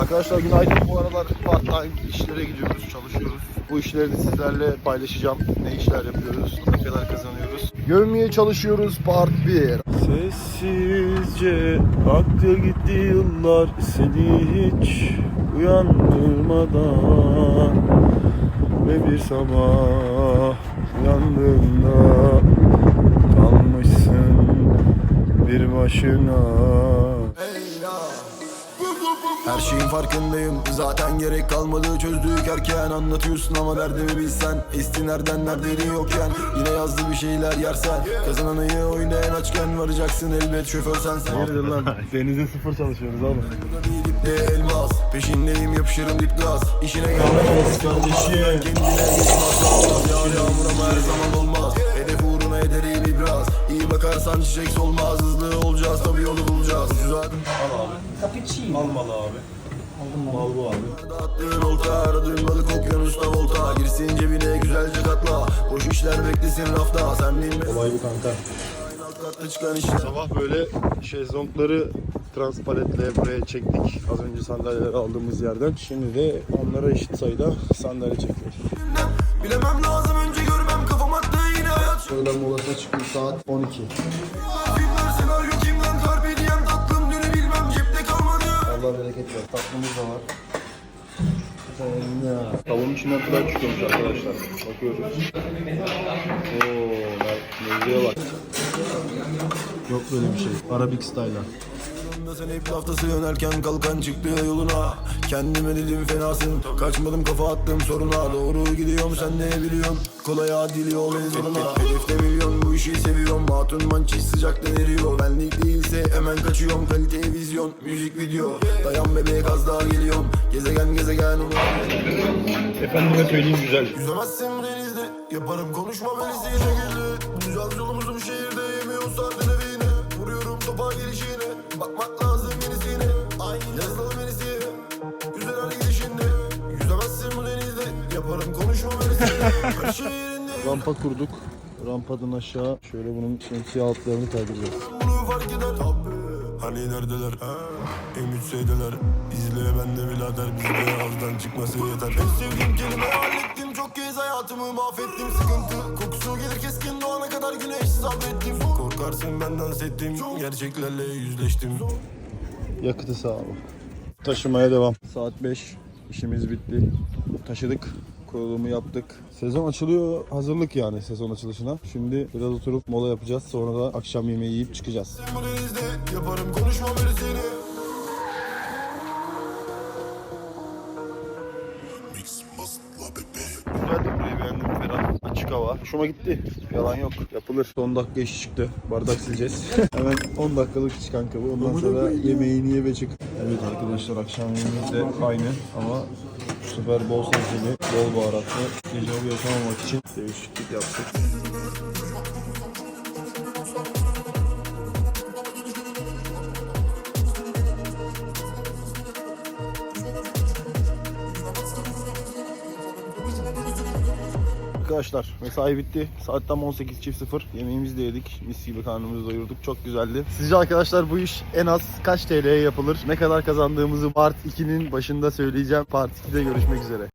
Arkadaşlar günaydın. Bu aralar part time işlere gidiyoruz, çalışıyoruz. Bu işleri de sizlerle paylaşacağım. Ne işler yapıyoruz, ne kadar kazanıyoruz. Görmeye çalışıyoruz part 1. Sessizce aktı gitti yıllar seni hiç uyandırmadan Ve bir sabah uyandığında kalmışsın bir başına her şeyin farkındayım. Zaten gerek kalmadı. Çözdük erken. Anlatıyorsun ama derdimi bilsen. İsti nereden neredeydin yokken. Yine yazdı bir şeyler yersen. Kazananıyı oynayan açken Varacaksın elbet. Şoför sensin. Hayırdır lan? Denize sıfır çalışıyoruz oğlum. Dipte elmas. Peşindeyim yapışırım dip gaz İşine gelmez kardeşim. Kendine geçmez yağmur ama her zaman olmaz. Hedef uğruna ederim ibraz İyi bakarsan çiçek solmaz tabii yolu bulacağız Güzel Almalı abi. Mal bu abi. Attığın olta aradığın balık okyanusta volta. Girsin cebine güzelce katla. Boş işler beklesin rafta. Sen bilmezsin. Olay bu kanka. Sabah böyle şezlongları transpaletle buraya çektik. Az önce sandalyeleri aldığımız yerden. Şimdi de onlara eşit sayıda sandalye çekiyoruz Bilemem lazım. Önce görmem. Kafam attı yine hayat. Öğlen molasına çıktım saat 12. Ver. Tatlımız da var. Tavuğun içinden tren çıkıyormuş arkadaşlar. Bakıyoruz. Oo, mevzuya bak. Yok böyle bir şey. Arabik style'a. Da sen hep laftası yönerken kalkan çıktı yoluna. Kendime dedim fenasın Kaçmadım kafa attım soruna. Doğru gidiyorum sen ne biliyorsun? Kolay adil yol zoruna Hedefte milyon bu işi seviyorum. Hatun mançiz sıcakta eriyor Benlik değilse hemen kaçıyorum. Kalite vizyon müzik video. Dayan bebek az daha geliyorum. Gezegen gezegen Efendime söyleyeyim güzel. Yüzemezsin denizde Yaparım konuşma beni sihirle girdi Güzel Rampa kurduk. Rampadan aşağı şöyle bunun şemsiye altlarını kaydıracağız. Hani neredeler? En güçseydeler İzle ben de birader bizde ağızdan çıkması yeter En sevdiğim kelime hallettim Çok kez hayatımı mahvettim Sıkıntı kokusu gelir keskin Doğana kadar güneş sabrettim Korkarsın benden settim Gerçeklerle yüzleştim Yakıtı sağ ol. Taşımaya devam. Saat 5. İşimiz bitti. Taşıdık. Kurulumu yaptık. Sezon açılıyor. Hazırlık yani sezon açılışına. Şimdi biraz oturup mola yapacağız. Sonra da akşam yemeği yiyip çıkacağız. Denizde yaparım konuşma. Açık hava. Hoşuma gitti. Yalan yok. Yapılır. Son dakika iş çıktı. Bardak sileceğiz. Hemen 10 dakikalık iş kanka bu. Ondan sonra yemeğini ye ve çık. Evet arkadaşlar akşam yemeğimiz de aynı ama sefer bol sebzeli, bol baharatlı. Gece yaşamamak için değişiklik yaptık. Arkadaşlar mesai bitti. Saat tam 18.00. Yemeğimizi de yedik. Mis gibi karnımızı doyurduk. Çok güzeldi. Sizce arkadaşlar bu iş en az kaç TL'ye yapılır? Ne kadar kazandığımızı Part 2'nin başında söyleyeceğim. Part 2'de görüşmek üzere.